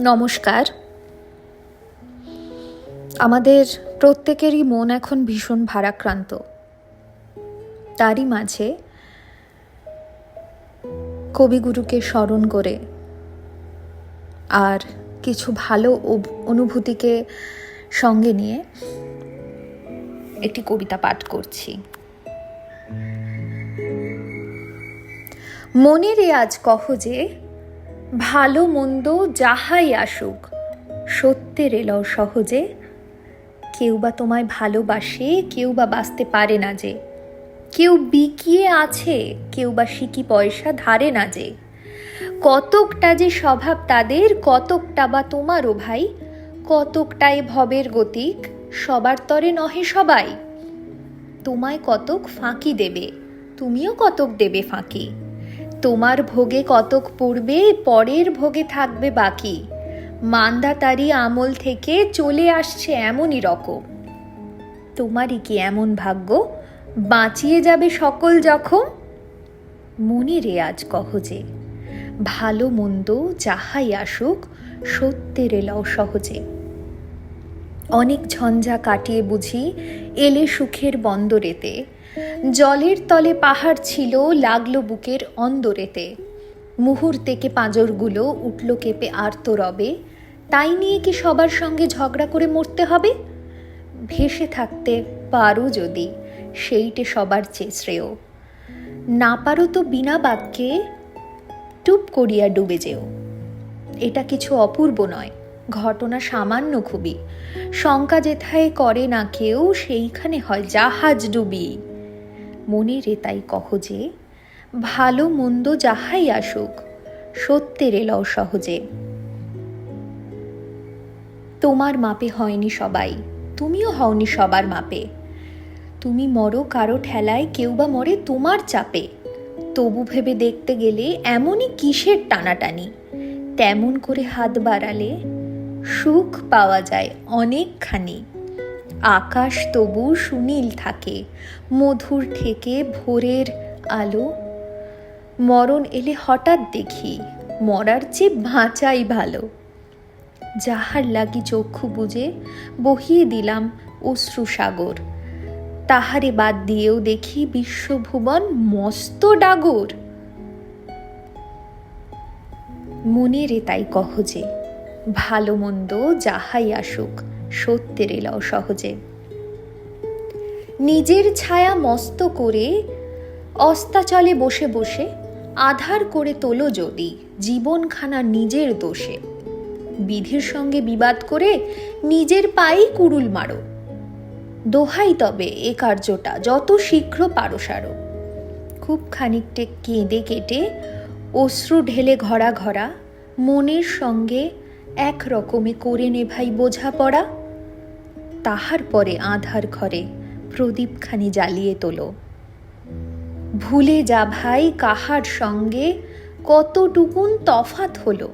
নমস্কার। আমাদের প্রত্যেকেরই মন এখন ভীষণ ভারাক্রান্ত। তারই মাঝে কবিগুরুকে স্মরণ করে আর কিছু ভালো অনুভূতিকে সঙ্গে নিয়ে একটি কবিতা পাঠ করছি। মনের এ আজ কহ যে ভালো মন্দ যাহাই আসুক, সত্যের এলও সহজে। কেউ বা তোমায় ভালোবাসে, কেউ বা বাঁচতে পারে না যে। কেউ বিকিয়ে আছে, কেউ বা সিকি পয়সা ধারে না যে। কতকটা যে স্বভাব তাদের, কতকটা বা তোমারও ভাই। কতকটাই ভবের গতিক, সবার তরে নহে সবাই। তোমায় কতক ফাঁকি দেবে, তুমিও কতক দেবে ফাঁকি। তোমার ভোগে কতক পূর্বে, পরের ভোগে থাকবে বাকি। মান্দাতারি আমল থেকে চলে আসছে এমনই রকম। তোমারই কি এমন ভাগ্য? বাঁচিয়ে যাবে সকল জখম? মনে রে আজ কহ যে, ভালো মন্দ যাহাই আসুক, সত্যের এলাও সহজে। অনেক ঝঞ্ঝা কাটিয়ে বুঝি এলে সুখের বন্দরেতে। জলের তলে পাহাড় ছিল, লাগল বুকের অন্দরেতে। মুহূর্তেকে পাঁজরগুলো উঠল কেঁপে আর্ত রবে তাই নিয়ে কি সবার সঙ্গে ঝগড়া করে মরতে হবে? ভেসে থাকতে পারো যদি, সেইটে সবার চেয়ে শ্রেয়। না পারো তো বিনা বাক্যে টুপ করিয়া ডুবে যেও। এটা কিছু অপূর্ব নয়। ঘটনা সামান্য খুবই। শঙ্কা যেথায় করে না কেউ, সেইখানে হয় জাহাজ ডুবি। মনে রে তাই কহ যে, ভালো মন্দ যাহাই আসুক, সত্যের এলও সহজে। তোমার মাপে হয়নি সবাই, তুমিও হওনি সবার মাপে। তুমি মরো কারও ঠেলায়, কেউ বা মরে তোমার চাপে। তবু ভেবে দেখতে গেলে এমনই কিসের টানাটানি। তেমন করে হাত বাড়ালে সুখ পাওয়া যায় অনেকখানি। আকাশ তবু সুনীল থাকে, মধুর থেকে ভোরের আলো। মরণ এলে হঠাৎ দেখি, মরার চেয়ে বাঁচাই ভালো। যাহার লাগি চক্ষু বুঝে বহিয়ে দিলাম অশ্রু সাগর। তাহারে বাদ দিয়েও দেখি বিশ্বভুবন মস্ত ডাগর। মনে রে তাই কহ যে ভালো মন্দ যাহাই আসুক, সত্যের এলাও সহজে। নিজের ছায়া মস্ত করে অস্তাচলে বসে বসে, আধার করে তোলো যদি জীবনখানা নিজের দোষে। বিধির সঙ্গে বিবাদ করে নিজের পায়েই কুড়ুল মারো। দোহাই তবে এ কার্যটা, যত শীঘ্র পারো সারো। খুব খানিকটে কেঁদে কেটে অশ্রু ঢেলে ঘরা ঘরা মনের সঙ্গে এক রকমে করে নে ভাই বোঝাপড়া। তাহার পরে আধার ঘরে প্রদীপখানি জ্বালিয়ে তোলো। ভুলে যা ভাই কাহার সঙ্গে কতটুকুন তফাত হলো।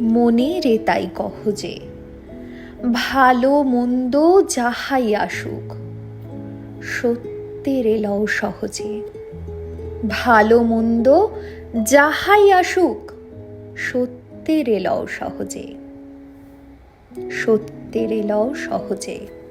মনে রে তাই কহ যে, ভালো মন্দ যাহাই আসুক, সত্যের এলাও সহজে। ভালো মন্দ যাহাই আসুক সত্যের এলাও সহজে। সত্যের এলাও সহজে।